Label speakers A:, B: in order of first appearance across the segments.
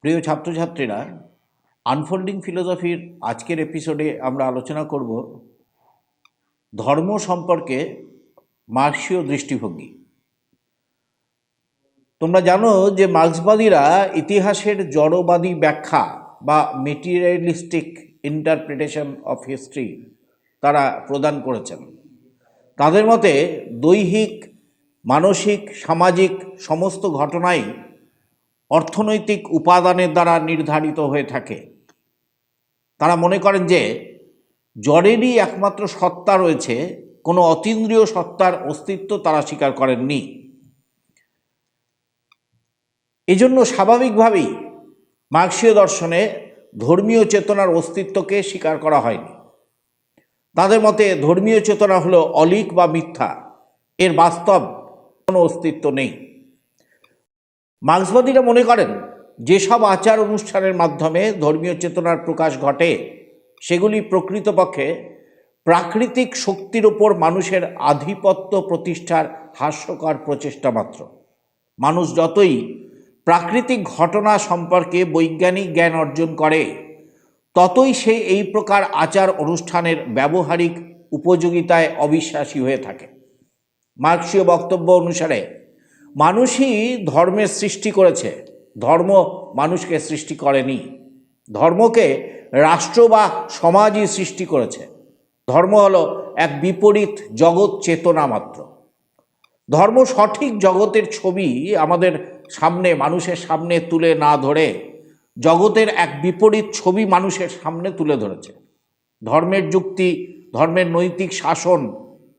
A: প্রিয় ছাত্রছাত্রীরা আনফোল্ডিং ফিলোসফির আজকের এপিসোডে আমরা আলোচনা করব ধর্ম সম্পর্কে মার্ক্সীয় দৃষ্টিভঙ্গি। তোমরা জানো যে মার্ক্সবাদীরা ইতিহাসের জড়বাদী ব্যাখ্যা বা মেটিরিয়ালিস্টিক ইন্টারপ্রিটেশন অফ হিস্ট্রি তারা প্রদান করেছেন। তাদের মতে দৈহিক মানসিক, সামাজিক সমস্ত ঘটনাই অর্থনৈতিক উপাদানের দ্বারা নির্ধারিত হয়ে থাকে। তারা মনে করেন যে জড়েরই একমাত্র সত্তা রয়েছে, কোনো অতীন্দ্রিয় সত্তার অস্তিত্ব তারা স্বীকার করেননি। এজন্য স্বাভাবিকভাবেই মার্ক্সীয় দর্শনে ধর্মীয় চেতনার অস্তিত্বকে স্বীকার করা হয়নি। তাদের মতে ধর্মীয় চেতনা হলো অলিক বা মিথ্যা। এর বাস্তব কোনো অস্তিত্ব নেই। মার্ক্সবাদীরা মনে করেন, যেসব আচার অনুষ্ঠানের মাধ্যমে ধর্মীয় চেতনার প্রকাশ ঘটে, সেগুলি প্রকৃতপক্ষে প্রাকৃতিক শক্তির ওপর মানুষের আধিপত্য প্রতিষ্ঠার হাস্যকর প্রচেষ্টা মাত্র। মানুষ যতই প্রাকৃতিক ঘটনা সম্পর্কে বৈজ্ঞানিক জ্ঞান অর্জন করে, ততই সে এই প্রকার আচার অনুষ্ঠানের ব্যবহারিক উপযোগিতায় অবিশ্বাসী হয়ে থাকে। মার্ক্সীয় বক্তব্য অনুসারে, মানুষই ধর্মের সৃষ্টি করেছে। ধর্ম মানুষকে সৃষ্টি করেনি। ধর্মকে রাষ্ট্র বা সমাজই সৃষ্টি করেছে। ধর্ম হলো এক বিপরীত জগৎ চেতনা মাত্র। ধর্ম সঠিক জগতের ছবি আমাদের সামনে, মানুষের সামনে তুলে না ধরে, জগতের এক বিপরীত ছবি মানুষের সামনে তুলে ধরেছে। ধর্মের যুক্তি, ধর্মের নৈতিক শাসন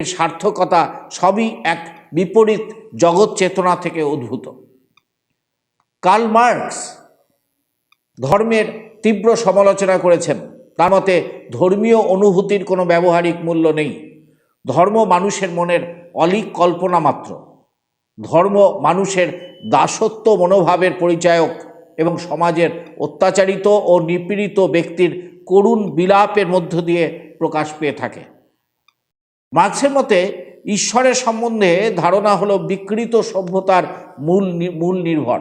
A: সার্থকতা সবই এক বিপরীত জগৎ চেতনা থেকে উদ্ভূত। কার্ল মার্কস ধর্মের তীব্র সমালোচনা করেছেন, তার মতে ধর্মীয় অনুভূতির কোনো ব্যবহারিক মূল্য নেই। ধর্ম মানুষের মনের অলিক কল্পনা মাত্র। ধর্ম মানুষের দাসত্ব মনোভাবের পরিচায়ক এবং সমাজের অত্যাচারিত ও নিপীড়িত ব্যক্তির করুণ বিলাপের মধ্য দিয়ে প্রকাশ পেয়ে থাকে। মার্ক্সের মতে ঈশ্বরের সম্বন্ধে ধারণা হলো বিকৃত সভ্যতার মূল মূল নির্ভর।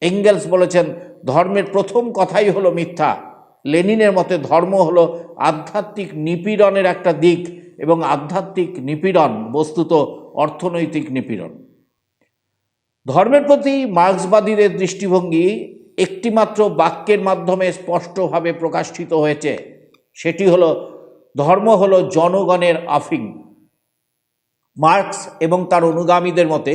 A: এঙ্গেলস বলেছেন, ধর্মের প্রথম কথাই হলো মিথ্যা। লেনিনের মতে ধর্ম হলো আধ্যাত্মিক নিপীড়নের একটা দিক এবং আধ্যাত্মিক নিপীড়ন বস্তুত অর্থনৈতিক নিপীড়ন। ধর্মের প্রতি মার্ক্সবাদীদের দৃষ্টিভঙ্গি একটিমাত্র বাক্যের মাধ্যমে স্পষ্টভাবে প্রকাশিত হয়েছে। সেটি হলো ধর্ম হলো জনগণের আফিং মার্কস এবং তার অনুগামীদের মতে,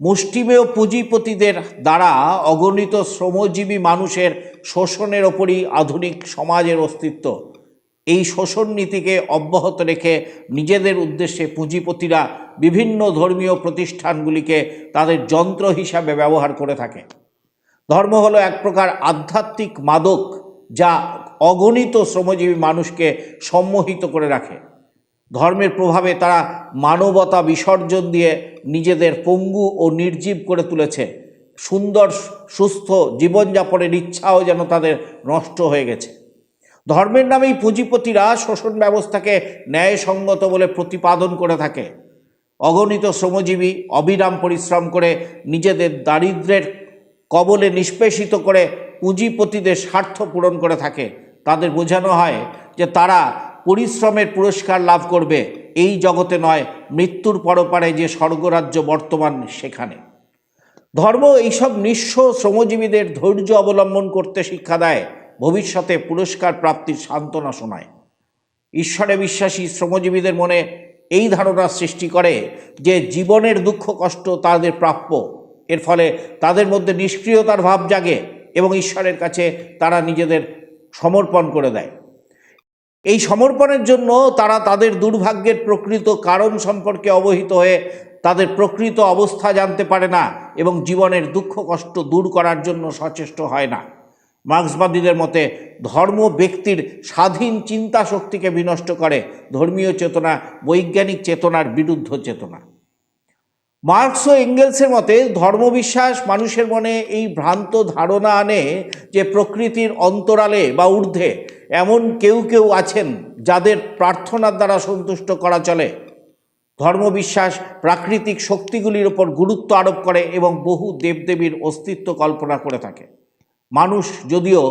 A: মুষ্টিমেয় পুঁজিপতিদের দ্বারা অগণিত শ্রমজীবী মানুষের শোষণের ওপরই আধুনিক সমাজের অস্তিত্ব। এই শোষণ নীতিকে অব্যাহত রেখে নিজেদের উদ্দেশ্যে পুঁজিপতিরা বিভিন্ন ধর্মীয় প্রতিষ্ঠানগুলিকে তাদের যন্ত্র হিসাবে ব্যবহার করে থাকে। ধর্ম হলো এক প্রকার আধ্যাত্মিক মাদক যা অগণিত শ্রমজীবী মানুষকে সম্মোহিত করে রাখে। ধর্মের প্রভাবে তারা মানবতা বিসর্জন দিয়ে নিজেদের পঙ্গু ও নির্জীব করে তুলেছে। সুন্দর, সুস্থ জীবনযাপনের ইচ্ছাও যেন তাদের নষ্ট হয়ে গেছে। ধর্মের নামেই পুঁজিপতিরা শোষণ ব্যবস্থাকে ন্যায়সঙ্গত বলে প্রতিপাদন করে থাকে। অগণিত শ্রমজীবী অবিরাম পরিশ্রম করে নিজেদের দারিদ্র্যের কবলে নিষ্পেষিত করে পুঁজিপতিদের স্বার্থ পূরণ করে থাকে। তাদের বোঝানো হয় যে তারা পরিশ্রমের পুরস্কার লাভ করবে। এই জগতে নয়, মৃত্যুর পরপারে যে স্বর্গরাজ্য বর্তমান সেখানে। ধর্ম এইসব নিঃস্ব শ্রমজীবীদের ধৈর্য অবলম্বন করতে শিক্ষা দেয়, ভবিষ্যতে পুরস্কার প্রাপ্তির সান্ত্বনা শোনায়। ঈশ্বরে বিশ্বাসী শ্রমজীবীদের মনে এই ধারণা সৃষ্টি করে যে জীবনের দুঃখ কষ্ট তাদের প্রাপ্য। এর ফলে তাদের মধ্যে নিষ্ক্রিয়তার ভাব জাগে এবং ঈশ্বরের কাছে তারা নিজেদের সমর্পণ করে দেয়। এই সমর্পণের জন্য তারা তাদের দুর্ভাগ্যের প্রকৃত কারণ সম্পর্কে অবহিত হয়ে তাদের প্রকৃত অবস্থা জানতে পারে না এবং জীবনের দুঃখ, কষ্ট দূর করার জন্য সচেষ্ট হয় না। মার্ক্সবাদীদের মতে, ধর্ম ব্যক্তির স্বাধীন চিন্তা শক্তিকে বিনষ্ট করে ধর্মীয় চেতনা, বৈজ্ঞানিক চেতনার বিরুদ্ধ চেতনা। মার্কস ও এঙ্গেলসের মতে, ধর্মবিশ্বাস মানুষের মনে এই ভ্রান্ত ধারণা আনে যে প্রকৃতির অন্তরালে বা ঊর্ধ্বে এমন কেউ কেউ আছেন যাদের প্রার্থনার দ্বারা সন্তুষ্ট করা চলে। ধর্মবিশ্বাস প্রাকৃতিক শক্তিগুলির ওপর গুরুত্ব আরোপ করে এবং বহু দেবদেবীর অস্তিত্ব কল্পনা করে থাকে। মানুষ যদিও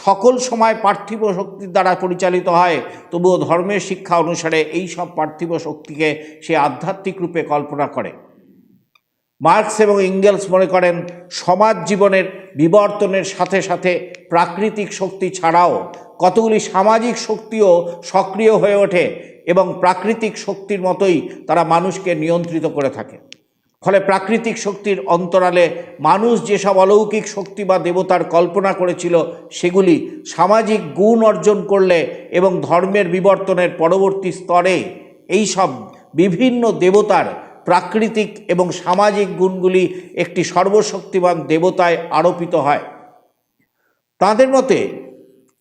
A: সকল সময় পার্থিব শক্তির দ্বারা পরিচালিত হয়, তবুও ধর্মের শিক্ষা অনুসারে এই সব পার্থিব শক্তিকে সে আধ্যাত্মিক রূপে কল্পনা করে। মার্কস এবং ইঙ্গেলস মনে করেন, সমাজ জীবনের বিবর্তনের সাথে সাথে প্রাকৃতিক শক্তি ছাড়াও কতগুলি সামাজিক শক্তিও সক্রিয় হয়ে ওঠে এবং প্রাকৃতিক শক্তির মতোই তারা মানুষকে নিয়ন্ত্রিত করে থাকে। ফলে প্রাকৃতিক শক্তির অন্তরালে মানুষ যেসব অলৌকিক শক্তি বা দেবতার কল্পনা করেছিল, সেগুলি সামাজিক গুণ অর্জন করলে এবং ধর্মের বিবর্তনের পরবর্তী স্তরে এই সব বিভিন্ন দেবতার প্রাকৃতিক এবং সামাজিক গুণগুলি একটি সর্বশক্তিমান দেবতায় আরোপিত হয়। তাদের মতে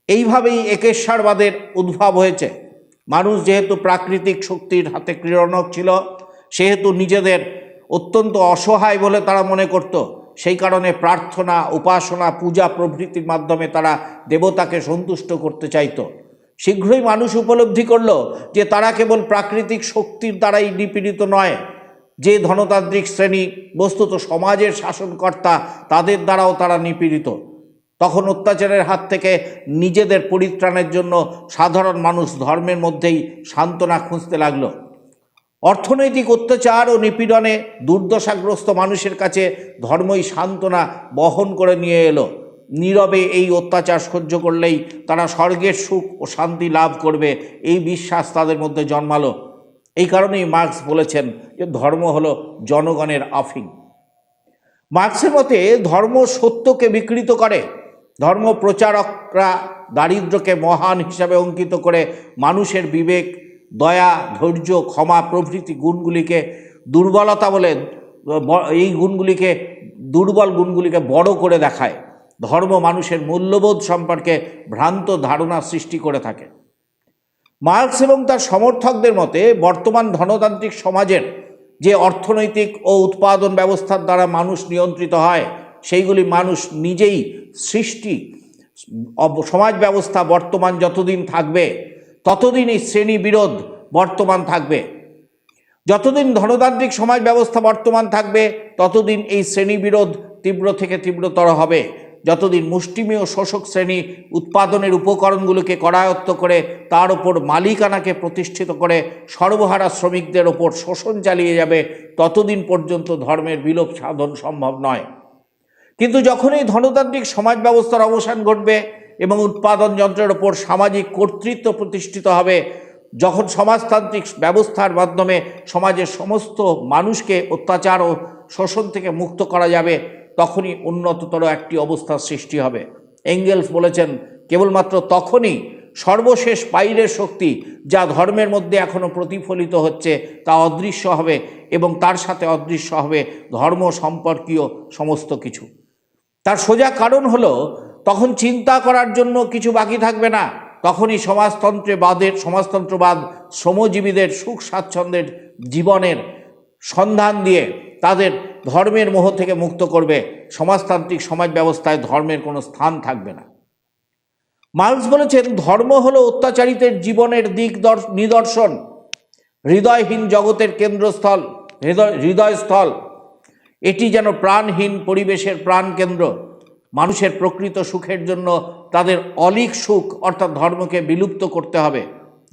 A: এইভাবেই একেশ্বরবাদের উদ্ভব হয়েছে। মানুষ যেহেতু প্রাকৃতিক শক্তির হাতে ক্রীড়নক ছিল, সেহেতু নিজেদের অত্যন্ত অসহায় বলে তারা মনে করত। সেই কারণে প্রার্থনা, উপাসনা, পূজা প্রভৃতির মাধ্যমে তারা দেবতাকে সন্তুষ্ট করতে চাইতো। শীঘ্রই মানুষ উপলব্ধি করল যে তারা কেবল প্রাকৃতিক শক্তির দ্বারাই নিপীড়িত নয় যে ধনতান্ত্রিক শ্রেণি বস্তুত সমাজের শাসনকর্তা, তাদের দ্বারাও তারা নিপীড়িত। তখন অত্যাচারের হাত থেকে নিজেদের পরিত্রাণের জন্য সাধারণ মানুষ ধর্মের মধ্যেই সান্ত্বনা খুঁজতে লাগল। অর্থনৈতিক অত্যাচার ও নিপীড়নে দুর্দশাগ্রস্ত মানুষের কাছে ধর্মই সান্ত্বনা বহন করে নিয়ে এলো। নীরবে এই অত্যাচার সহ্য করলেই তারা স্বর্গের সুখ ও শান্তি লাভ করবে, এই বিশ্বাস তাদের মধ্যে জন্মালো। এই কারণেই মার্কস বলেছেন যে ধর্ম হলো জনগণের আফিং মার্কসের মতে ধর্ম সত্যকে বিকৃত করে, ধর্ম প্রচারকরা দারিদ্র্যকে মহান হিসাবে অঙ্কিত করে মানুষের বিবেক, দয়া, ধৈর্য, ক্ষমা, প্রভৃতি গুণগুলিকে দুর্বলতা বলে এই গুণগুলিকে, দুর্বল গুণগুলিকে বড় করে দেখায়। ধর্ম মানুষের মূল্যবোধ সম্পর্কে ভ্রান্ত ধারণা সৃষ্টি করে থাকে। মার্কস এবং তার সমর্থকদের মতে, বর্তমান ধনতান্ত্রিক সমাজের যে অর্থনৈতিক ও উৎপাদন ব্যবস্থার দ্বারা মানুষ নিয়ন্ত্রিত হয়, সেইগুলি মানুষ নিজেই সৃষ্টি সমাজ ব্যবস্থা বর্তমান যতদিন থাকবে ততদিন এই শ্রেণি বিরোধ বর্তমান থাকবে। যতদিন ধনতান্ত্রিক সমাজ ব্যবস্থা বর্তমান থাকবে, ততদিন এই শ্রেণি বিরোধ তীব্র থেকে তীব্রতর হবে। যতদিন মুষ্টিমেয় শোষক শ্রেণি উৎপাদনের উপকরণগুলোকে করায়ত্ত করে, তার ওপর মালিকানাকে প্রতিষ্ঠিত করে সর্বহারা শ্রমিকদের ওপর শোষণ চালিয়ে যাবে, ততদিন পর্যন্ত ধর্মের বিলোপ সাধন সম্ভব নয়। কিন্তু যখন এই ধনতান্ত্রিক সমাজ ব্যবস্থার অবসান ঘটবে এবং উৎপাদন যন্ত্রের ওপর সামাজিক কর্তৃত্ব প্রতিষ্ঠিত হবে, যখন সমাজতান্ত্রিক ব্যবস্থার মাধ্যমে সমাজের সমস্ত মানুষকে অত্যাচার ও শোষণ থেকে মুক্ত করা যাবে তখনই উন্নততর একটি অবস্থার সৃষ্টি হবে। এঙ্গেলস বলেছেন, কেবলমাত্র তখনই সর্বশেষ বাইরের শক্তি যা ধর্মের মধ্যে এখনও প্রতিফলিত হচ্ছে তা অদৃশ্য হবে এবং তার সাথে অদৃশ্য হবে ধর্ম সম্পর্কীয় সমস্ত কিছু। তার সোজা কারণ হলো, তখন চিন্তা করার জন্য কিছু বাকি থাকবে না। তখনই সমাজতন্ত্রবাদের সমাজতন্ত্রবাদ শ্রমজীবীদের সুখ স্বাচ্ছন্দ্যের জীবনের সন্ধান দিয়ে তাদের ধর্মের মোহ থেকে মুক্ত করবে। সমাজতান্ত্রিক সমাজ ব্যবস্থায় ধর্মের কোনো স্থান থাকবে না। মার্কস বলেছেন, ধর্ম হলো অত্যাচারিতের জীবনের দিক দর- নিদর্শন। হৃদয়হীন জগতের কেন্দ্রস্থল, হৃদয়, হৃদয়স্থল। এটি যেন প্রাণহীন পরিবেশের প্রাণকেন্দ্র। মানুষের প্রকৃত সুখের জন্য তাদের অলিক সুখ অর্থাৎ ধর্মকে বিলুপ্ত করতে হবে।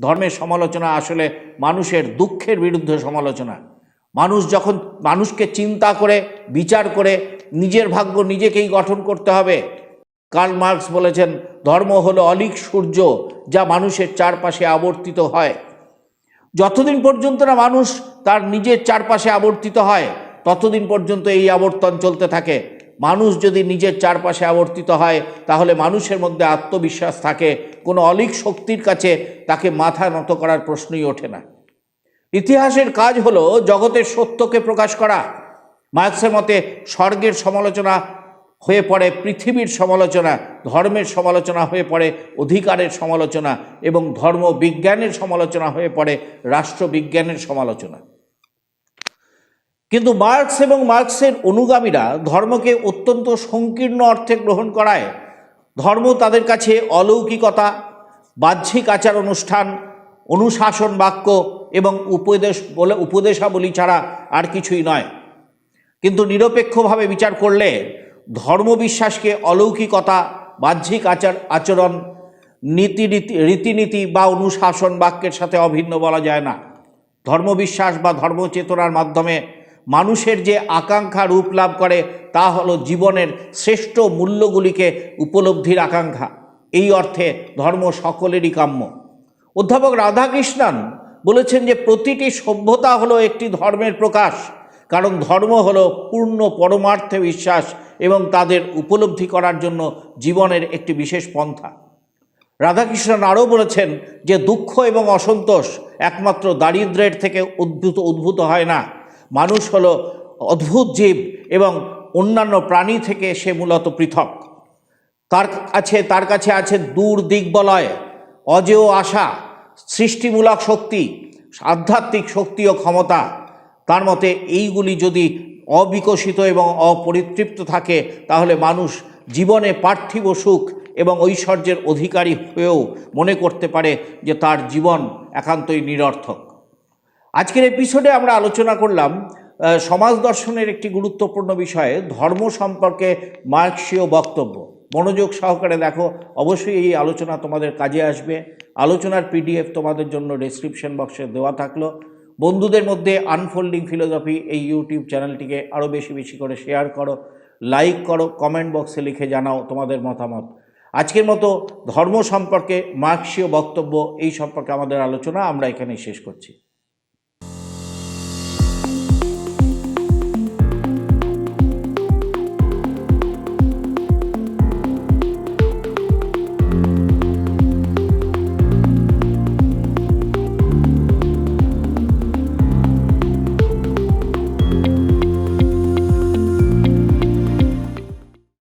A: ধর্মের সমালোচনা আসলে মানুষের দুঃখের বিরুদ্ধে সমালোচনা। মানুষ যখন মানুষকে চিন্তা করে, বিচার করে, নিজের ভাগ্য নিজেকেই গঠন করতে হবে। কার্ল মার্কস বলেছেন, ধর্ম হলো অলিক সূর্য যা মানুষের চারপাশে আবর্তিত হয়। যতদিন পর্যন্ত না মানুষ তার নিজের চারপাশে আবর্তিত হয়, ততদিন পর্যন্ত এই আবর্তন চলতে থাকে। মানুষ যদি নিজের চারপাশে আবর্তিত হয়, তাহলে মানুষের মধ্যে আত্মবিশ্বাস থাকে। কোনো অলিক শক্তির কাছে তাকে মাথা নত করার প্রশ্নই ওঠে না। ইতিহাসের কাজ হলো জগতের সত্যকে প্রকাশ করা। মার্কসের মতে, স্বর্গের সমালোচনা হয়ে পড়ে, পৃথিবীর সমালোচনা, ধর্মের সমালোচনা হয়ে পড়ে, অধিকারের সমালোচনা এবং ধর্ম বিজ্ঞানের সমালোচনা হয়ে পড়ে, রাষ্ট্রবিজ্ঞানের সমালোচনা। কিন্তু মার্কস এবং মার্কসের অনুগামীরা ধর্মকে অত্যন্ত সংকীর্ণ অর্থে গ্রহণ করায়। ধর্ম তাদের কাছে অলৌকিকতা, বাহ্যিক আচার অনুষ্ঠান অনুশাসন বাক্য এবং উপদেশ বলে উপদেশাবলী ছাড়া আর কিছুই নয়। কিন্তু নিরপেক্ষভাবে বিচার করলে ধর্মবিশ্বাসকে অলৌকিকতা, বাহ্যিক আচার, আচরণ, নীতি রীতি রীতিনীতি বা অনুশাসন বাক্যের সাথে অভিন্ন বলা যায় না। ধর্মবিশ্বাস বা ধর্মচেতনার মাধ্যমে মানুষের যে আকাঙ্ক্ষা রূপ লাভ করে তা হলো জীবনের শ্রেষ্ঠ মূল্যগুলিকে উপলব্ধির আকাঙ্ক্ষা। এই অর্থে ধর্ম সকলেরই কাম্য। অধ্যাপক রাধাকৃষ্ণন বলেছেন যে প্রতিটি সভ্যতা হলো একটি ধর্মের প্রকাশ, কারণ ধর্ম হলো পূর্ণ পরমার্থে বিশ্বাস এবং তাদের উপলব্ধি করার জন্য জীবনের একটি বিশেষ পন্থা। রাধাকৃষ্ণন আরও বলেছেন যে দুঃখ এবং অসন্তোষ একমাত্র দারিদ্র্যের থেকে উদ্ভূত উদ্ভূত হয় না। মানুষ হলো অদ্ভুত জীব এবং অন্যান্য প্রাণী থেকে সে মূলত পৃথক। তার কাছে তার কাছে আছে দূর দিগ্বলয় অজেয় আশা, সৃষ্টিমূলক শক্তি, আধ্যাত্মিক শক্তি ও ক্ষমতা, তার মতে এইগুলি যদি অবিকশিত এবং অপরিতৃপ্ত থাকে, তাহলে মানুষ জীবনে পার্থিব সুখ এবং ঐশ্বর্যের অধিকারী হয়েও মনে করতে পারে যে তার জীবন একান্তই নিরর্থক। আজকের এপিসোডে আমরা আলোচনা করলাম সমাজ দর্শনের একটি গুরুত্বপূর্ণ বিষয়ে, ধর্ম সম্পর্কে মার্কসীয় বক্তব্য। মনোযোগ সহকারে দেখো, অবশ্যই এই আলোচনা তোমাদের কাজে আসবে। আলোচনার পিডিএফ তোমাদের জন্য ডেসক্রিপশন বক্সে দেওয়া থাকল। বন্ধুদের মধ্যে আনফোল্ডিং ফিলোসফি এই ইউটিউব চ্যানেলটিকে আরও বেশি বেশি করে শেয়ার করো লাইক করো কমেন্ট বক্সে লিখে জানাও তোমাদের মতামত। আজকের মতো ধর্ম সম্পর্কে মার্কসীয় বক্তব্য এই সম্পর্কে আমাদের আলোচনা আমরা এখানেই শেষ করছি।